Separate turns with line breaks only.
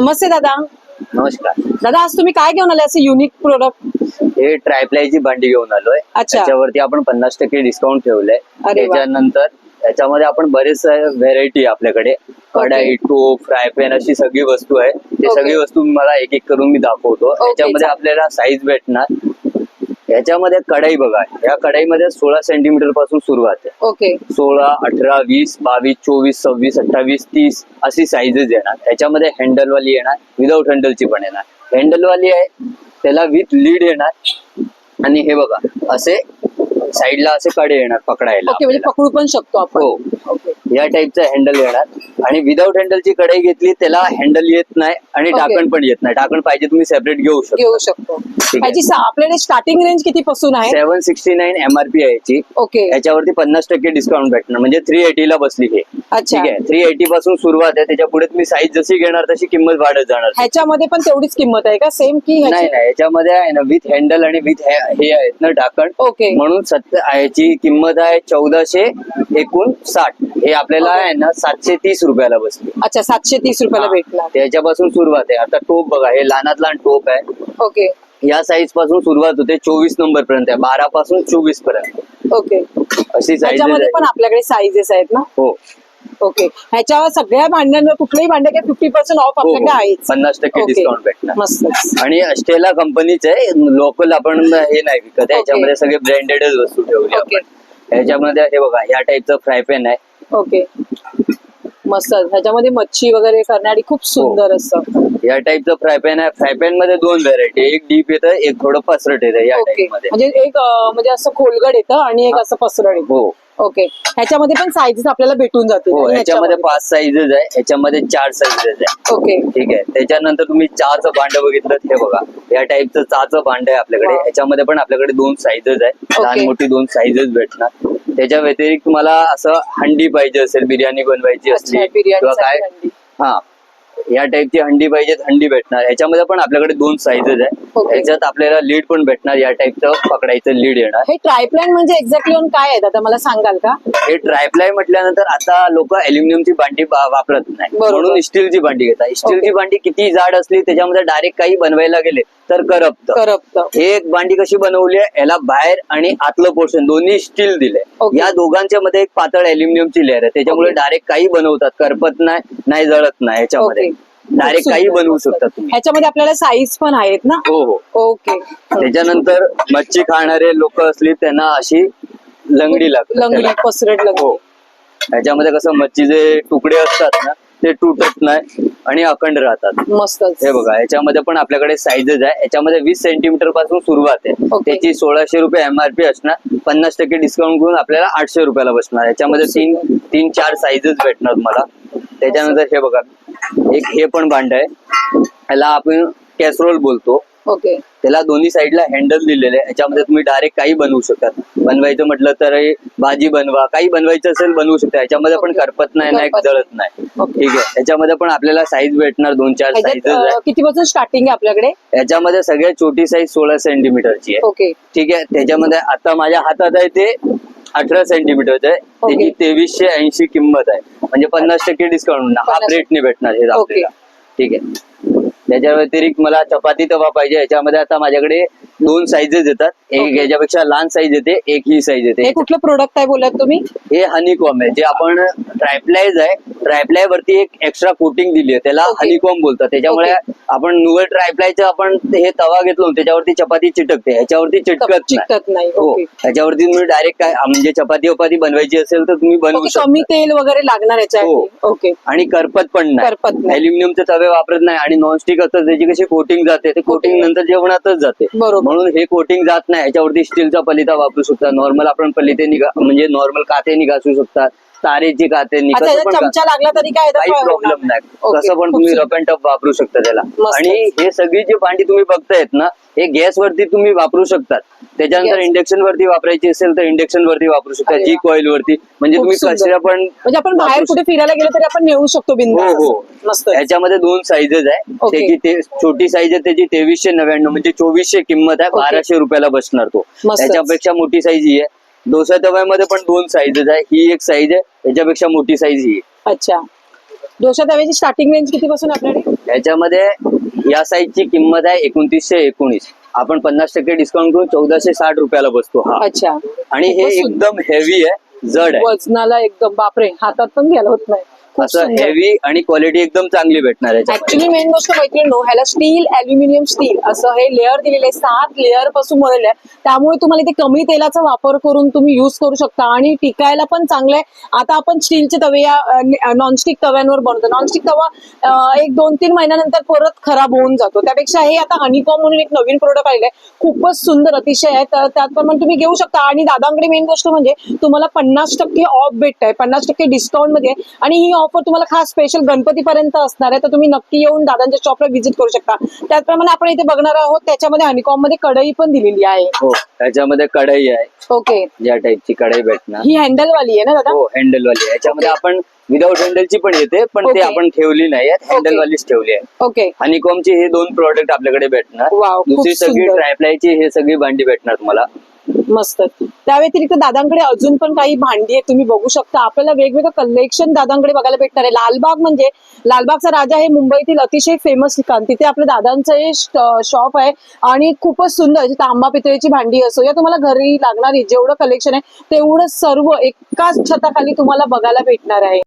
नमस्ते दादा.
नमस्कार.
दादा आज तुम्ही काय घेऊन आले असे युनिक प्रोडक्ट
हे ट्रायप्लायची भांडी घेऊन आलोय.
अच्छा.
त्याच्यावरती आपण पन्नास टक्के डिस्काउंट ठेवलंय.
अरे वा.
त्याच्यानंतर त्याच्यामध्ये आपण बरेच व्हेरायटी आपल्याकडे. कढाई टोप फ्राय पॅन अशी सगळी वस्तू आहे. ते
Okay.
सगळी वस्तू मला एक एक करून मी दाखवतो. याच्यामध्ये
चालेल.
आपल्याला साईज भेटणार. याच्यामध्ये कढाई बघा. या कढाईमध्ये सोळा सेंटीमीटरपासून सुरुवात आहे
ओके
सोळा अठरा वीस बावीस चोवीस सव्वीस अठ्ठावीस तीस अशी साईजेस येणार. त्याच्यामध्ये हँडलवाली येणार विदाऊट हँडलची पण येणार. हँडलवाली आहे त्याला विथ लीड येणार. आणि हे बघा असे साईडला असे कडे येणार पकडायला
म्हणजे. पकडू पण शकतो आपण.
हो.
ओके
या टाईपचं हँडल येणार. आणि विदाऊट हँडलची कढाई घेतली त्याला हँडल येत नाही आणि
Okay.
ढाकण पण येत नाही. ढाकण पाहिजे तुम्ही सेपरेट घेऊ शकता.
घेऊ शकतो.
आहे.
ह्याची सा- आपल्याकडे स्टार्टिंग रेंज किती पासून आहे?
सेव्हन सिक्स्टी नाईन एमआरपी आहे याची.
ओके
याच्यावरती पन्नास टक्के डिस्काउंट भेटणार. म्हणजे थ्री एटी ला बसली हे.
अच्छा.
ठीक आहे. थ्री एटी पासून सुरुवात आहे. त्याच्या पुढे तुम्ही साईज जशी घेणार तशी किंमत वाढत जाणार.
ह्याच्यामध्ये पण तेवढीच किंमत आहे का? सेम की
नाही
ह्याची?
नाही याच्यामध्ये आहे ना विथ हँडल आणि विथ हे आहेत ना ढाकण.
ओके
म्हणून सत्य याची किंमत आहे चौदाशे एकूण साठ हे आपल्याला आहे ना सातशे तीस रुपयाला बसली.
अच्छा सातशे तीस रुपयाला भेटणार.
त्याच्यापासून सुरुवात आहे. आता टोप बघा हे लहानात लहान टोप आहे.
ओके
या साईजपासून सुरुवात होते चोवीस नंबर पर्यंत आहे. बारा पासून चोवीसपर्यंत.
ओके
अशी साईज
पण आपल्याकडे साईजेस आहेत ना?
हो.
ओके ह्याच्यावर सगळ्या भांड्यांवर कुठल्याही भांड्या काय फिफ्टी पर्सेंट ऑफ. आपल्याकडे आहेच
पन्नास टक्के. डिस्काउंट भेटणार. आणि अस्टेला कंपनीच आहे. लोकल आपण हे नाही विकत. याच्यामध्ये सगळे ब्रँडेडच वस्तू ठेवली. आपण. याच्यामध्ये हे बघा या टाईपचं फ्राय पॅन आहे.
ओके. मस्त. ह्याच्यामध्ये मच्छी वगैरे करणारी खूप सुंदर असतं
या टाईपचं फ्राय पॅन आहे. फ्राय पॅनमध्ये दोन व्हरायटी एक डीप येतं एक थोडं पसरट येतं या
ओके.
टाईपमध्ये.
म्हणजे एक अं, म्हणजे असं खोलगड येतं आणि एक असं पसरड येतं.
हो.
ओके. ह्याच्यामध्ये पण साईजेस आपल्याला भेटून जातील.
हो
आणि
याच्यामध्ये पाच साईजेस आहे. याच्यामध्ये चार साईजेस आहे.
ओके.
ठीक आहे. त्याच्यानंतर तुम्ही चहाचं भांड बघितलं हे बघा. या टाईपचं चहाचं भांड आहे आपल्याकडे.
वा.
याच्यामध्ये पण आपल्याकडे दोन साईजेस आहे. लहान. मोठी दोन साईजेस भेटणार. त्याच्या व्यतिरिक्त तुम्हाला असं हंडी पाहिजे असेल बिर्याणी बनवायची असली किंवा काय. हा या टाईपची हंडी पाहिजे हंडी भेटणार याच्यामध्ये पण आपल्याकडे दोन साईजेस आहे. याच्यात आपल्याला लीड पण भेटणार या टाईपचं पकडायचं लीड येणार
हे ट्रायप्लॅन म्हणजे एक्झॅक्टली काय आहे आता मला सांगाल का
हे ट्रायप्लाय म्हटल्यानंतर आता लोक अल्युमिनियमची भांडी वापरत नाही. म्हणून स्टीलची भांडी घेतात स्टीलची. भांडी किती जाड असली त्याच्यामध्ये डायरेक्ट काही बनवायला गेले तर करपत.
करप्त.
हे एक भांडी कशी बनवली आहे? याला बाहेर आणि आतलं पोर्शन दोन्ही स्टील दिले. या दोघांच्या मध्ये एक पातळ अल्युमिनियमची लेअर आहे. त्याच्यामुळे. डायरेक्ट काही बनवतात. करपत नाही नाही जळत नाही याच्यामध्ये. डायरेक्ट काही बनवू
मस्त.
शकता तुम्ही.
ह्याच्यामध्ये आपल्याला साईज पण आहेत ना?
हो हो.
ओके
त्याच्यानंतर मच्छी खाणारे लोक असली त्यांना अशी लंगडी लागते
लंगडी. पसरट
हो
लंगडी.
याच्यामध्ये कसं मच्छीचे तुकडे असतात ना ते तुटत नाही आणि अखंड राहतात.
मस्तच.
हे बघा याच्यामध्ये पण आपल्याकडे साईजेस आहे. याच्यामध्ये वीस सेंटीमीटरपासून सुरुवात आहे.
ओके.
त्याची सोळाशे रुपये एमआरपी असणार. पन्नास टक्के डिस्काउंट करून आपल्याला आठशे रुपयाला बसणार. याच्यामध्ये तीन तीन चार साईजेस भेटणार मला त्याच्यानंतर हे बघा एक हे पण भांड आहे. याला आपण कॅसरोल बोलतो.
ओके.
त्याला दोन्ही साईडला हँडल दिलेले आहे. याच्यामध्ये तुम्ही डायरेक्ट काही बनवू शकता. बनवायचं म्हटलं तर हे भाजी बनवा. काही बनवायचं असेल बनवू शकता. याच्यामध्ये पण. करपत नाही नाही जळत नाही. ठीक आहे. याच्यामध्ये पण आपल्याला साईज भेटणार दोन चार आहे.
किती पासून स्टार्टिंग आहे आपल्याकडे?
याच्यामध्ये सगळ्यात छोटी साईज सोळा सेंटीमीटरची आहे.
ओके.
ठीक आहे. त्याच्यामध्ये आता माझ्या हातात आहे ते अठरा सेंटीमीटरचं आहे. त्याची तेवीसशे ऐंशी किंमत आहे. म्हणजे पन्नास टक्के डिस्काउंट हाफ
50
रेटने भेटणार हे. आपल्याला. ठीक आहे. त्याच्या व्यतिरिक्त मला चपाती तवा पाहिजे. याच्यामध्ये आता माझ्याकडे दोन साईजेस येतात. एक. याच्यापेक्षा लहान साईज येते एक ही साईज
हे
येते
कुठलं प्रोडक्ट आहे बोलत तुम्ही?
हे हनीकॉम आहे. जे आपण ट्रायप्लायज आहे ट्रायप्लाय वरती एक एक्स्ट्रा कोटिंग दिली आहे. त्याला. हनीकॉम बोलतात. त्याच्यामुळे आपण नुवल ट्रायप्लायचं आपण हे तवा घेतलो त्याच्यावरती चपाती चिटकते. ह्याच्यावरती चिटकत
चिकटत नाही.
हो. ह्याच्यावरती तुम्ही डायरेक्ट काय म्हणजे चपाती वपाती बनवायची असेल तर तुम्ही बनवू
कमी तेल वगैरे लागणार याच्यासाठी
हो.
ओके.
आणि करपत पण नाही. अल्युमिनियमचे तवे वापरत नाही आणि नॉनस्टिक असतं त्याची कशी कोटिंग जाते ते कोटिंग. नंतर जेवणातच जाते
बरोबर.
म्हणून हे कोटिंग जात नाही याच्यावरती स्टीलचा पलिता वापरू शकता नॉर्मल आपण पलिते निघा म्हणजे नॉर्मल काते निघासू शकतात तारेची का-
चमचा लागला तरी काय
काही प्रॉब्लेम नाही कसं पण
खूप
तुम्ही. रफ अँड टफ वापरू शकता त्याला
मस्त.
आणि हे सगळी जी भांडी तुम्ही बघतायत ना हे गॅस वरती तुम्ही वापरू शकतात त्याच्यानंतर. इंडक्शन वरती वापरायची असेल तर इंडक्शन वरती वापरू शकता
अरे
जी
वा.
कॉईल वरती म्हणजे
खूप
तुम्ही
सुंदर.
कशा पण
म्हणजे आपण बाहेर
वापरू
कुठे फिरायला गेलो तरी आपण नेऊ शकतो बिंदास
हो, हो.
मस्त
याच्यामध्ये दोन साईजेस आहे. त्याची ते छोटी साईज आहे त्याची तेवीसशे नव्याण्णव म्हणजे चोवीसशे किंमत आहे. बाराशे रुपयाला बसणार तो
मस्तच.
त्याच्यापेक्षा मोठी साईज ही आहे डोसा तव्यामध्ये पण दोन साईजेस आहे ही एक साईज आहे त्याच्यापेक्षा मोठी साईज ही. आहे
अच्छा. डोसा तव्याची स्टार्टिंग रेंज किती पासून आपल्याकडे?
याच्यामध्ये या साईजची किंमत आहे एकोणतीसशे एकोणीस. आपण पन्नास टक्के डिस्काउंट करून चौदाशे साठ रुपयाला बसतो हा.
अच्छा.
आणि हे. एकदम हेवी आहे जड आहे.
वजनाला एकदम बापरे हातात पण घ्यायला होत नाही.
असं. हेवी आणि क्वालिटी एकदम चांगली भेटणार आहे.
ऍक्च्युली मेन गोष्ट मैत्रिणी ह्याला स्टील अल्युमिनियम स्टील असं हे लेअर दिलेले आहे सात लेअरपासून बनवले आहे त्यामुळे तुम्हाला इथे कमी तेलाचा वापर करून तुम्ही युज करू शकता आणि टिकायला पण चांगलं आहे. आता आपण स्टीलचे तवे या नॉनस्टिक तव्यांवर बनवतो. नॉनस्टिक तवा एक दोन तीन महिन्यानंतर परत खराब होऊन जातो. त्यापेक्षा हे आता हनीकॉम म्हणून एक नवीन प्रोडक्ट आलेलं आहे. खूपच सुंदर अतिशय आहे. तर त्याप्रमाणे तुम्ही घेऊ शकता. आणि दादांकडे मेन गोष्ट म्हणजे तुम्हाला पन्नास टक्के ऑफ भेटत आहे पन्नास टक्के डिस्काउंटमध्ये. आणि ही ऑफर तुम्हाला खास स्पेशल गणपतीपर्यंत असणार आहे तर तुम्ही नक्की येऊन दादांच्या शॉपला व्हिजिट करू शकता. त्याचप्रमाणे आपण इथे बघणार आहोत त्याच्यामध्ये हनीकॉममध्ये कढई पण दिलेली आहे.
हो त्याच्यामध्ये कढई आहे.
ओके.
ज्या टाईपची कढई भेटणार.
ही हँडल वाली आहे ना दादा?
हो हँडल वाली आहे. याच्यामध्ये आपण विदाऊट हँडलची पण येते पण ते. आपण ठेवली नाही हँडल. वालीच ठेवली आहे.
ओके.
हनीकॉमचे हे दोन प्रोडक्ट आपल्याकडे भेटणार. दुसरी सगळी. ट्रायप्लायची हे सगळी भांडी भेटणार तुम्हाला.
मस्त. त्या व्यतिरिक्त दादांकडे अजून पण काही भांडी आहेत तुम्ही बघू शकता. आपल्याला वेगवेगळं कलेक्शन दादांकडे बघायला भेटणार आहे. लालबाग म्हणजे लालबागचा राजा हे मुंबईतील अतिशय फेमस ठिकाण. तिथे आपल्या दादांचं हे शॉप आहे आणि खूपच सुंदर तांबा पितळेची भांडी असो या तुम्हाला घरी लागणारी जेवढं कलेक्शन आहे तेवढं सर्व एकाच छताखाली तुम्हाला बघायला भेटणार आहे.